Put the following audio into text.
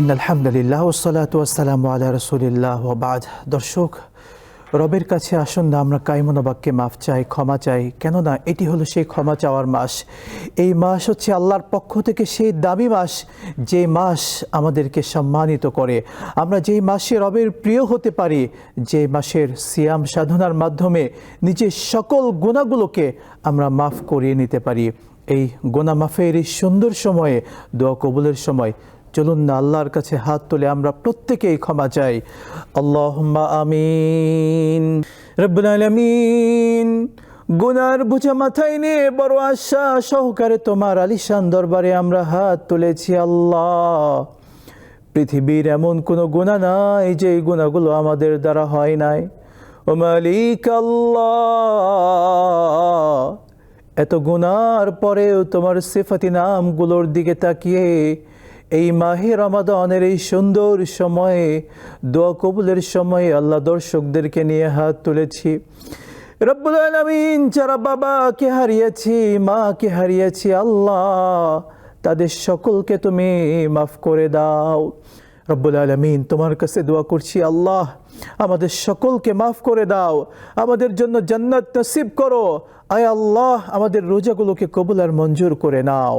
In ওসালাত ওয়াসালাম আল্লাহ রসুলিল্লাহ বাদ। দর্শক, রবের কাছে আসুন না, আমরা কাইমনোবাক্যে মাফ চাই, ক্ষমা চাই। কেননা এটি হলো সেই ক্ষমা চাওয়ার মাস। এই মাস হচ্ছে আল্লাহর পক্ষ থেকে সেই দামি মাস যে মাস আমাদেরকে সম্মানিত করে। আমরা যেই মাসে রবের প্রিয় হতে পারি, যে মাসের সিয়াম সাধনার মাধ্যমে নিজের সকল গুণাগুলোকে আমরা মাফ করিয়ে নিতে পারি। এই গোনা মাফের এই সুন্দর সময়ে, দোয়া কবুলের সময় চলুন না, আল্লাহর কাছে হাত তুলে আমরা প্রত্যেকেই ক্ষমা চাই। আল্লাহ আমিন। রব্বুল আলামিন, গুনার বুঝা মাথায় নিয়ে বড় আশা সহকারে তোমার আলিশান দরবারে আমরা হাত তুলেছি আল্লাহ। পৃথিবীর এমন কোনো গুণা নাই যে গুণাগুলো আমাদের দ্বারা হয় নাই। ও মালিক আল্লাহ, এত গুনার পরেও তোমার সিফাতি নামগুলোর দিকে তাকিয়ে এই মাহে রমাদানের এই সুন্দর সময়ে, দোয়া কবুলের সময়ে আল্লাহ দর্শকদেরকে নিয়ে হাত তুলেছি। রব্বুল আলমিন যারা বাবাকে হারিয়েছি, মাকে হারিয়েছি, আল্লাহ তাদের সকলকে তুমি মাফ করে দাও। রব্বুল আলমিন তোমার কাছে দোয়া করছি, আল্লাহ আমাদের সকলকে মাফ করে দাও। আমাদের জন্য জান্নাত নসিব করো। আয় আল্লাহ আমাদের রোজাগুলোকে কবুল আর মঞ্জুর করে নাও।